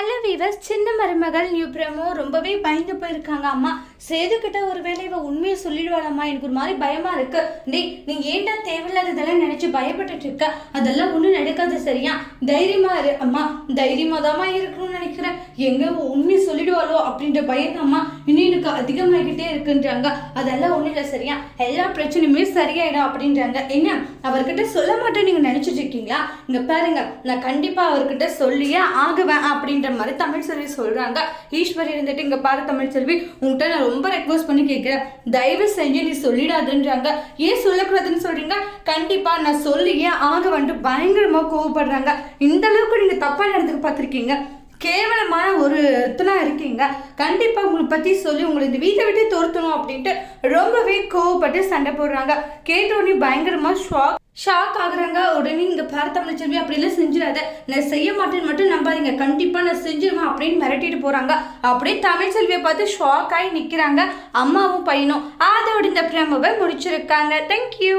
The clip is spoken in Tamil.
ஹலோ வீவர்ஸ் சின்ன மருமகள் நியூ பிரேமோ ரொம்பவே பயந்து போயிருக்காங்க. அம்மா சேதுக்கிட்ட ஒரு வேலை இவ உண்மையை சொல்லிடுவாளம்மா? எனக்கு ஒரு மாதிரி பயமா இருக்கு. டேய் நீ ஏன்டா தேவையில்லாததெல்லாம் நினைச்சு பயப்பட்டுட்டு இருக்க? அதெல்லாம் ஒன்றும் நடக்காது சரியா? தைரியமா இரு அம்மா. தைரியமா தாம்மா இருக்கணும்னு நினைக்கிறேன். எங்க உண்மையை சொல்லிடுவாளோ அப்படின்ற பயம் அம்மா இன்னும் எனக்கு அதிகமாகிட்டே இருக்குன்றாங்க. அதெல்லாம் ஒன்றும் இல்லை சரியா? எல்லா பிரச்சனையுமே சரியாயிடும் அப்படின்றாங்க. என்ன அவர்கிட்ட சொல்ல மாட்டேன் நீங்க நினைச்சிட்டு இருக்கீங்களா? இங்க பாருங்க நான் கண்டிப்பா அவர்கிட்ட சொல்லியே ஆகுவேன் அப்படின்ற மாதிரி தமிழ் செல்வி சொல்றாங்க. ஈஸ்வரி இருந்துட்டு இங்க பாரு தமிழ் செல்வி உங்ககிட்ட நான் ரொம்ப ரெக்வஸ்ட் பண்ணி கேட்குறேன் தயவு செஞ்சு நீ சொல்லிடாதுன்றாங்க. ஏன் சொல்லக்கூடாதுன்னு சொல்றீங்க? கண்டிப்பா நான் சொல்லியே ஆக வந்துட்டு பயங்கரமா கோவப்படுறாங்க. இந்த அளவுக்கு நீங்க தப்பான இடத்துக்கு பார்த்துருக்கீங்க. கேவலமான ஒரு இடத்துல இருக்கீங்க. கண்டிப்பாக உங்களை பற்றி சொல்லி உங்களை இந்த வீட்டை விட்டு துரத்தணும் அப்படின்ட்டு ரொம்பவே கோவப்பட்டு சண்டை போடுறாங்க. கேட்டோடனே பயங்கரமாக ஷாக் ஷாக் ஆகுறாங்க. உடனே நீங்கள் பாரு தமிழ் செல்வி அப்படிலாம் செஞ்சிடாத. நான் செய்ய மாட்டேன்னு மட்டும் நம்பாதீங்க. கண்டிப்பாக நான் செஞ்சிருவேன் அப்படின்னு மிரட்டிட்டு போகிறாங்க அப்படியே தமிழ் செல்வியை பார்த்து ஷாக் ஆகி நிற்கிறாங்க அம்மாவும் பையனும். அதோட இந்த பிரமவை முடிச்சிருக்காங்க. தேங்க்யூ